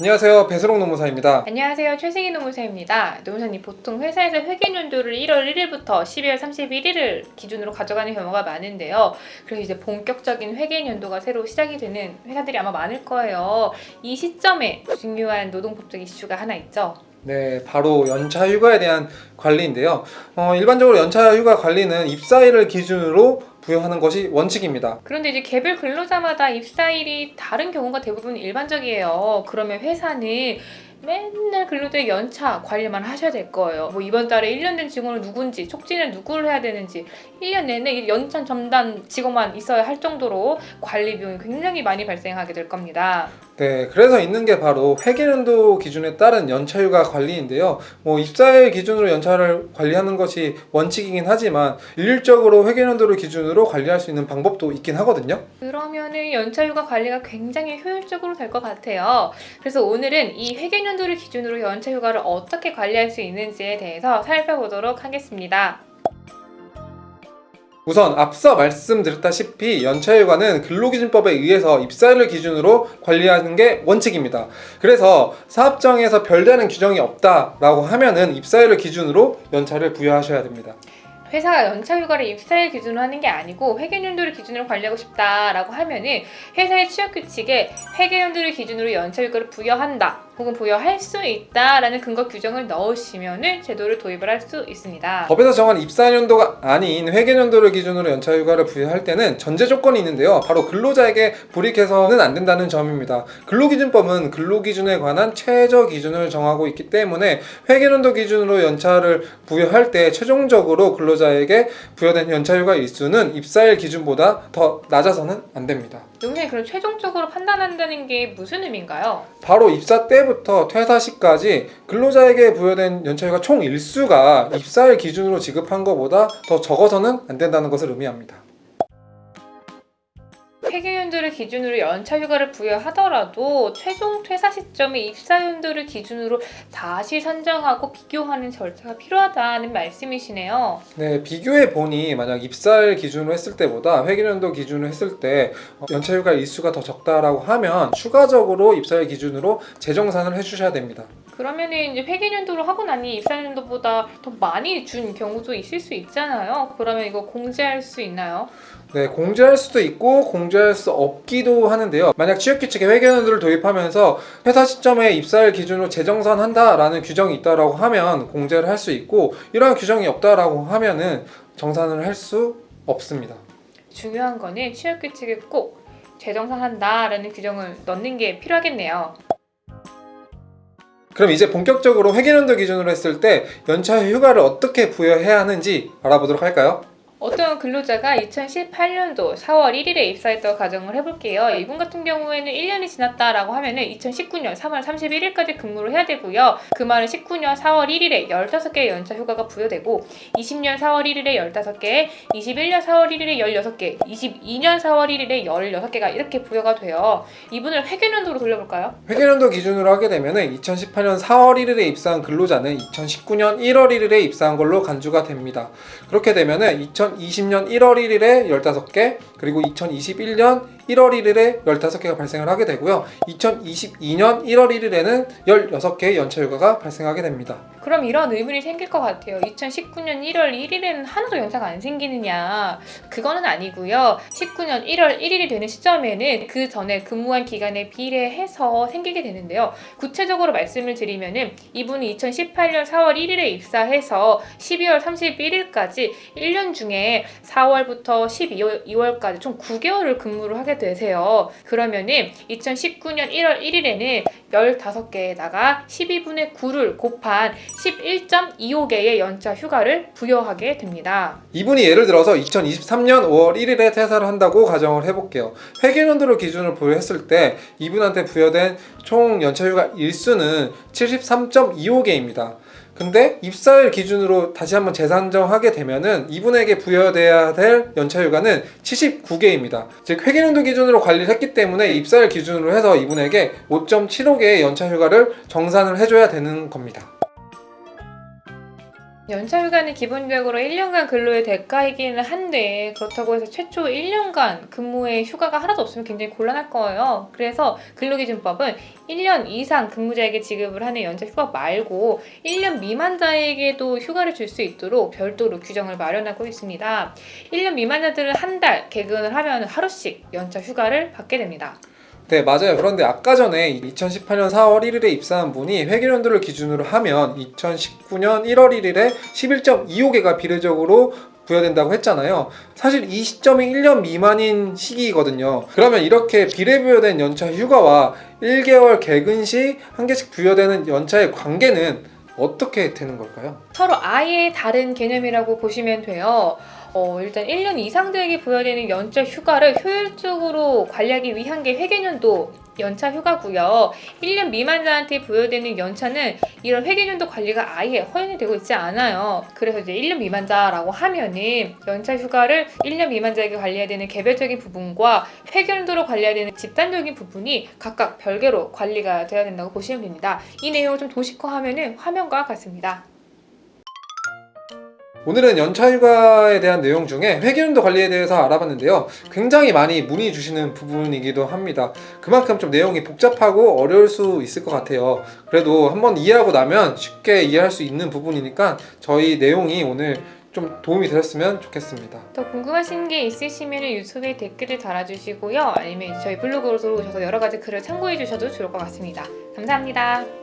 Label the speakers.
Speaker 1: 안녕하세요. 배수롱 노무사입니다.
Speaker 2: 안녕하세요. 최승희 노무사입니다. 노무사님 보통 회사에서 회계연도를 1월 1일부터 12월 31일을 기준으로 가져가는 경우가 많은데요. 그래서 이제 본격적인 회계연도가 새로 시작이 되는 회사들이 아마 많을 거예요. 이 시점에 중요한 노동법적 이슈가 하나 있죠.
Speaker 1: 네, 바로 연차 휴가에 대한 관리인데요. 어, 일반적으로 연차 휴가 관리는 입사일을 기준으로 부여하는 것이 원칙입니다.
Speaker 2: 그런데 이제 개별 근로자마다 입사일이 다른 경우가 대부분 일반적이에요. 그러면 회사는 맨날 근로자의 연차 관리만 하셔야 될 거예요. 뭐 이번 달에 1년 된 직원은 누군지, 촉진을 누구를 해야 되는지, 1년 내내 이 연차 점단 직원만 있어야 할 정도로 관리 비용이 굉장히 많이 발생하게 될 겁니다.
Speaker 1: 네, 그래서 있는 게 바로 회계연도 기준에 따른 연차휴가 관리인데요. 뭐 입사일 기준으로 연차를 관리하는 것이 원칙이긴 하지만 일률적으로 회계연도를 기준으로 관리할 수 있는 방법도 있긴 하거든요.
Speaker 2: 그러면은 연차휴가 관리가 굉장히 효율적으로 될 것 같아요. 그래서 오늘은 이 회계연도 를 기준으로 연차 휴가를 어떻게 관리할 수 있는지에 대해서 살펴보도록 하겠습니다.
Speaker 1: 우선 앞서 말씀드렸다시피 연차휴가는 근로기준법에 의해서 입사일을 기준으로 관리하는 게 원칙입니다. 그래서 사업장에서 별다른 규정이 없다라고 하면은 입사일을 기준으로 연차를 부여하셔야 됩니다.
Speaker 2: 회사가 연차휴가를 입사일 기준으로 하는 게 아니고 회계연도를 기준으로 관리하고 싶다라고 하면은 회사의 취업 규칙에 회계연도를 기준으로 연차휴가를 부여한다 혹은 부여할 수 있다라는 근거 규정을 넣으시면은 제도를 도입을 할 수 있습니다.
Speaker 1: 법에서 정한 입사연도가 아닌 회계연도를 기준으로 연차 휴가를 부여할 때는 전제 조건이 있는데요. 바로 근로자에게 불이익해서는 안 된다는 점입니다. 근로기준법은 근로기준에 관한 최저 기준을 정하고 있기 때문에 회계연도 기준으로 연차를 부여할 때 최종적으로 근로자에게 부여된 연차 휴가 일수는 입사일 기준보다 더 낮아서는 안 됩니다.
Speaker 2: 용사님 그럼 최종적으로 판단한다는 게 무슨 의미인가요?
Speaker 1: 바로 입사 때부터 퇴사 시까지 근로자에게 부여된 연차휴가 총 일수가 입사일 기준으로 지급한 것보다 더 적어서는 안 된다는 것을 의미합니다.
Speaker 2: 회계연도를 기준으로 연차 휴가를 부여하더라도 최종 퇴사 시점에 입사연도를 기준으로 다시 산정하고 비교하는 절차가 필요하다는 말씀이시네요.
Speaker 1: 네, 비교해 보니 만약 입사일 기준으로 했을 때보다 회계연도 기준으로 했을 때 어, 연차 휴가 일수가 더 적다라고 하면 추가적으로 입사일 기준으로 재정산을 해주셔야 됩니다.
Speaker 2: 그러면은 이제 회계연도로 하고 나니 입사연도보다 더 많이 준 경우도 있을 수 있잖아요. 그러면 이거 공제할 수 있나요?
Speaker 1: 네, 공제할 수도 있고 공제할 수 없기도 하는데요. 만약 취업 규칙에 회계연도를 도입하면서 회사 시점에 입사일 기준으로 재정산한다라는 규정이 있다라고 하면 공제를 할 수 있고 이러한 규정이 없다라고 하면은 정산을 할 수 없습니다.
Speaker 2: 중요한 거는 취업 규칙에 꼭 재정산한다라는 규정을 넣는 게 필요하겠네요.
Speaker 1: 그럼 이제 본격적으로 회계연도 기준으로 했을 때 연차 휴가를 어떻게 부여해야 하는지 알아보도록 할까요?
Speaker 2: 어떤 근로자가 2018년도 4월 1일에 입사했다고 가정을 해볼게요. 이분 같은 경우에는 1년이 지났다라고 하면은 2019년 3월 31일까지 근무를 해야 되고요. 그 말은 19년 4월 1일에 15개의 연차 휴가가 부여되고 20년 4월 1일에 15개, 21년 4월 1일에 16개, 22년 4월 1일에 16개가 이렇게 부여가 돼요. 이분을 회계연도로 돌려볼까요?
Speaker 1: 회계연도 기준으로 하게 되면은 2018년 4월 1일에 입사한 근로자는 2019년 1월 1일에 입사한 걸로 간주가 됩니다. 그렇게 되면은 2020년 1월 1일에 15개, 그리고 2021년 1월 1일에 15개가 발생을 하게 되고요. 2022년 1월 1일에는 16개의 연차 휴가가 발생하게 됩니다.
Speaker 2: 그럼 이런 의문이 생길 것 같아요. 2019년 1월 1일에는 하나도 연차가 안 생기느냐? 그거는 아니고요. 19년 1월 1일이 되는 시점에는 그 전에 근무한 기간에 비례해서 생기게 되는데요. 구체적으로 말씀을 드리면은 이분이 2018년 4월 1일에 입사해서 12월 31일까지 1년 중에 4월부터 12월, 까지 총 9개월을 근무를 하게 되세요. 그러면은 2019년 1월 1일에는 15개에다가 12분의 9를 곱한 11.25개의 연차 휴가를 부여하게 됩니다.
Speaker 1: 이분이 예를 들어서 2023년 5월 1일에 퇴사를 한다고 가정을 해볼게요. 회계연도를 기준으로 부여했을 때 이분한테 부여된 총 연차 휴가 일수는 73.25개입니다. 근데 입사일 기준으로 다시 한번 재산정하게 되면은 이분에게 부여돼야 될 연차휴가는 79개입니다. 즉 회계연도 기준으로 관리를 했기 때문에 입사일 기준으로 해서 이분에게 5.75개의 연차휴가를 정산을 해줘야 되는 겁니다.
Speaker 2: 연차 휴가는 기본적으로 1년간 근로의 대가이기는 한데 그렇다고 해서 최초 1년간 근무에 휴가가 하나도 없으면 굉장히 곤란할 거예요. 그래서 근로기준법은 1년 이상 근무자에게 지급을 하는 연차 휴가 말고 1년 미만자에게도 휴가를 줄 수 있도록 별도로 규정을 마련하고 있습니다. 1년 미만자들은 한 달 개근을 하면 하루씩 연차 휴가를 받게 됩니다.
Speaker 1: 네, 맞아요. 그런데 아까 전에 2018년 4월 1일에 입사한 분이 회계연도를 기준으로 하면 2019년 1월 1일에 11.25개가 비례적으로 부여된다고 했잖아요. 사실 이 시점이 1년 미만인 시기이거든요. 그러면 이렇게 비례 부여된 연차 휴가와 1개월 개근 시 한 개씩 부여되는 연차의 관계는 어떻게 되는 걸까요?
Speaker 2: 서로 아예 다른 개념이라고 보시면 돼요. 어, 일단 1년 이상자에게 부여되는 연차 휴가를 효율적으로 관리하기 위한 게 회계연도 연차 휴가고요. 1년 미만자한테 부여되는 연차는 이런 회계연도 관리가 아예 허용이 되고 있지 않아요. 그래서 이제 1년 미만자라고 하면은 연차 휴가를 1년 미만자에게 관리해야 되는 개별적인 부분과 회계연도로 관리해야 되는 집단적인 부분이 각각 별개로 관리가 돼야 된다고 보시면 됩니다. 이 내용을 좀 도식화하면은 화면과 같습니다.
Speaker 1: 오늘은 연차 휴가에 대한 내용 중에 회계연도 관리에 대해서 알아봤는데요. 굉장히 많이 문의 주시는 부분이기도 합니다. 그만큼 좀 내용이 복잡하고 어려울 수 있을 것 같아요. 그래도 한번 이해하고 나면 쉽게 이해할 수 있는 부분이니까 저희 내용이 오늘 좀 도움이 되셨으면 좋겠습니다.
Speaker 2: 더 궁금하신 게 있으시면 유튜브에 댓글을 달아주시고요. 아니면 저희 블로그로 들어오셔서 여러 가지 글을 참고해 주셔도 좋을 것 같습니다. 감사합니다.